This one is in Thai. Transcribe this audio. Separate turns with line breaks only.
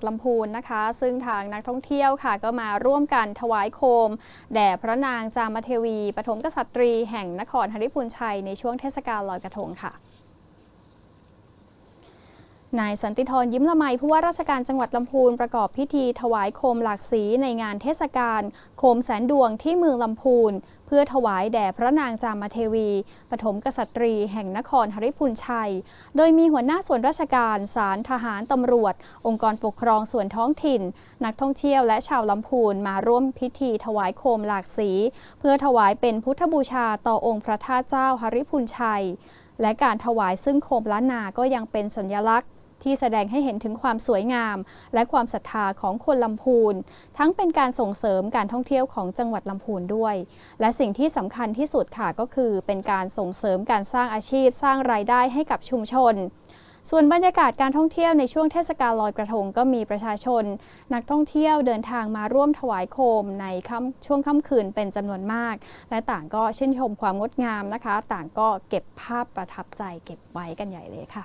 ดลำพูนนะคะ ซึ่งทางนักท่องเที่ยวค่ะ ก็มาร่วมกันถวายโคม แด่พระนางจามเทวี ปฐมกษัตรีแห่งนครหริพูนชัยในช่วงเทศกาลลอยกระทงค่ะนายสันติธรยิ้มละไมผู้ว่าราชการจังหวัดลำพูนประกอบพิธีถวายโคมหลากสีในงานเทศกาลโคมแสนดวงที่เมืองลำพูน พื่อถวายแด่พระนางจามเทวี ปฐมกษัตรีแห่งนครหริพูนชัย โดยมีหัวหน้าส่วนราชการศาลทหารตำรวจ องค์กรปกครองส่วนท้องถิ่น นักท่องเที่ยวและชาวลำพูนมาร่วมพิธีถวายโคมหลากสี เพื่อถวายเป็นพุทธบูชาต่อองค์พระธาตุเจ้าหริพูนชัย และการถวายซึ่งโคมล้านนาก็ยังเป็นสัญลักษณ์ ที่แสดงให้เห็นถึงความสวยงาม และความศรัทธาของคนลำพูน ทั้งเป็นการส่งเสริมการท่องเที่ยวของจังหวัดลำพูนด้วย และสิ่งที่สำคัญที่สุดค่ะก็คือเป็นการส่งเสริมการสร้างอาชีพ สร้างรายได้ให้กับชุมชนส่วนบรรยากาศการท่องเที่ยวในช่วงเทศกาลลอยกระทงก็มีประชาชน นักท่องเที่ยวเดินทางมาร่วมถวายโคมในคช่วงค่ำคืนเป็นจำนวนมาก และต่างก็ชื่นชมความงดงามนะคะ ต่างก็เก็บภาพประทับใจเก็บไว้กันใหญ่เลยค่ะ